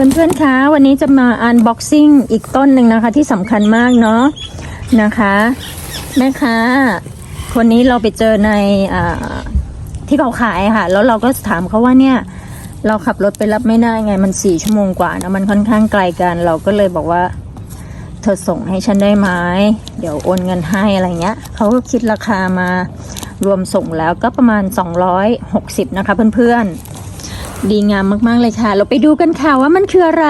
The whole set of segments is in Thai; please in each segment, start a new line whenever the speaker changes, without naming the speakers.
เพื่อนๆ คะ วันนี้จะมาอันบ็อกซิ่งอีกต้นหนึ่งนะคะ ที่สำคัญมากเนาะนะคะ แม่ค้าคนนี้เราไปเจอในอที่เขาขายค่ะ แล้วเราก็ถามเขาว่าเนี่ย เราขับรถไปรับไม่ได้ไงมันสี่ชั่วโมงกว่านะมันค่อนข้างไกลกัน เราก็เลยบอกว่า เธอส่งให้ฉันได้ไหมเดี๋ยวโอนเงินให้อะไรเงี้ยเขาก็คิดราคามารวมส่งแล้วก็ประมาณ 260 นะคะเพื่อนๆ ดีงามมาก ๆ เลยค่ะ เราไปดูกันค่ะว่ามันคืออะไร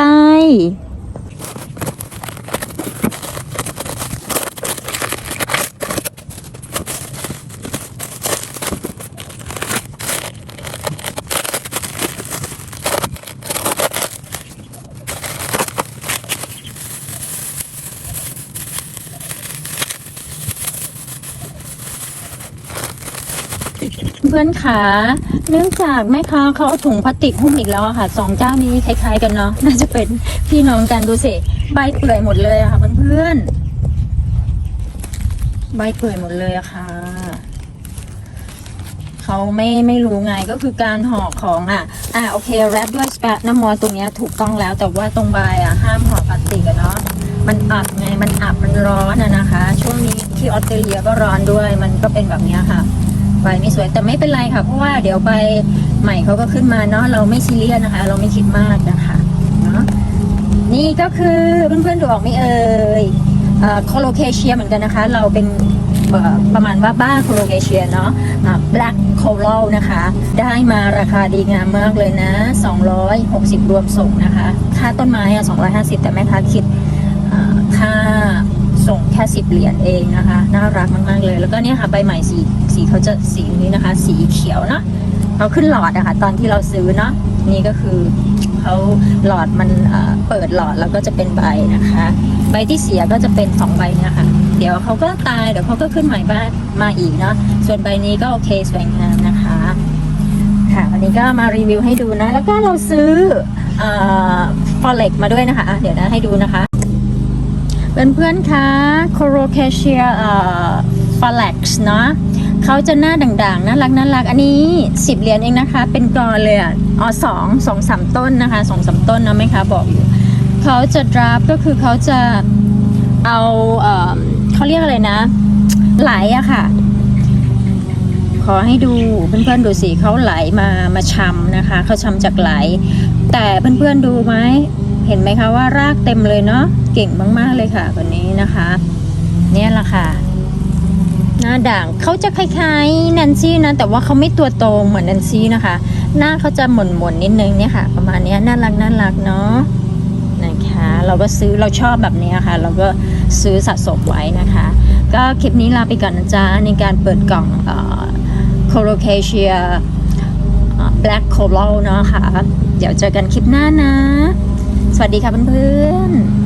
เพื่อนขาเนื่องจากแม่ค้าเขาเอาถุงพลาสติกหุ้มอีกแล้วอะค่ะสองเจ้านี้คล้ายๆกันเนาะน่าจะเป็นพี่น้องกันดูสิใบเปื่อยหมดเลยอะค่ะเพื่อนๆใบเปื่อยหมดเลยอะค่ะเขาไม่ไม่รู้ไงก็คือการห่อของอะ อะโอเคแรปด้วยสเปรน้ำมอตรงเนี้ยถูกต้องแล้วแต่ว่าตรงใบอะห้ามห่อพลาสติกอะเนาะมันอับไงมันอับมันร้อนอะนะคะ ช่วงนี้ที่ออสเตรเลียก็ร้อนด้วยมันก็เป็นแบบเนี้ยค่ะ ใบไม่สวยแต่ไม่เป็นไรค่ะเพราะว่าเดี๋ยวใบใหม่เขาก็ขึ้นมาเนาะเราไม่ซีเรียสนะคะ เราไม่คิดมากนะคะเนาะนี่ก็คือเพื่อนๆดูออกไหม่เอ่ยโคโลเคเชียเหมือนกันนะคะ เราเป็นประมาณว่าบ้าโคโลเคเชียเนาะแบล็กโคลนะคะ ได้มาราคาดีงามมากเลยนะ 260 รวมส่งนะคะ ค่าต้นไม้อะ250 แต่แม่ค้าคิดค่า ส่งแค่สิบเหรียญเองนะคะ น่ารักมากๆเลย แล้วก็เนี่ยค่ะใบใหม่สีสีเขาจะสีนี้นะคะ สีเขียวเนาะเขาขึ้นหลอดนะคะตอนที่เราซื้อเนาะนี่ก็คือเขาหลอดมันเปิดหลอดแล้วก็จะเป็นใบนะคะ ใบที่เสียก็จะเป็นสองใบเนี่ยค่ะ เดี๋ยวเขาก็ตายเดี๋ยวเขาก็ขึ้นใหม่บ้านมาอีกเนาะส่วนใบนี้ก็โอเคสวยงามนะคะค่ะวันนี้ก็มารีวิวให้ดูนะ แล้วก็เราซื้อฟอเล็กมาด้วยนะคะ เดี๋ยวนะให้ดูนะคะ เพื่อนๆคะโคโรเคเชียเอ่อฟาเล็กซ์เนาะเขาจะหน้าด่างๆน่ารักน่ารักอันนี้ 10 เหรียญเองนะคะ เป็นกอเลยอะอ๋อสองสองสามต้นนะคะสองสามต้นนะไหมคะบอกอยู่เขาจะดราฟก็คือเขาจะเอาเอ่อเขาเรียกอะไรนะ ไหลอะค่ะ ขอให้ดูเพื่อนๆดูสิเขาไหลมามาชำนะคะเขาชำจากไหล แต่เพื่อนๆดูไหม เห็นไหมคะว่ารากเต็มเลยเนาะเก่งมากๆเลยค่ะคนนี้นะคะ เนี่ยแหละค่ะ หน้าด่างเขาจะคล้ายๆแนนซี่นะแต่ว่าเขาไม่ตัวโตเหมือนแนนซี่นะคะ หน้าเขาจะหม่นๆนิดนึงเนี่ยค่ะ ประมาณนี้น่ารักน่ารักเนาะนะคะเราก็ซื้อเราชอบแบบนี้ค่ะ เราก็ซื้อสะสมไว้นะคะ ก็คลิปนี้ลาไปก่อนนะจ๊ะในการเปิดกล่องโคโรเคเชีย Black Coral เนาะค่ะ เดี๋ยวเจอกันคลิปหน้านะ สวัสดีค่ะเพื่อนๆ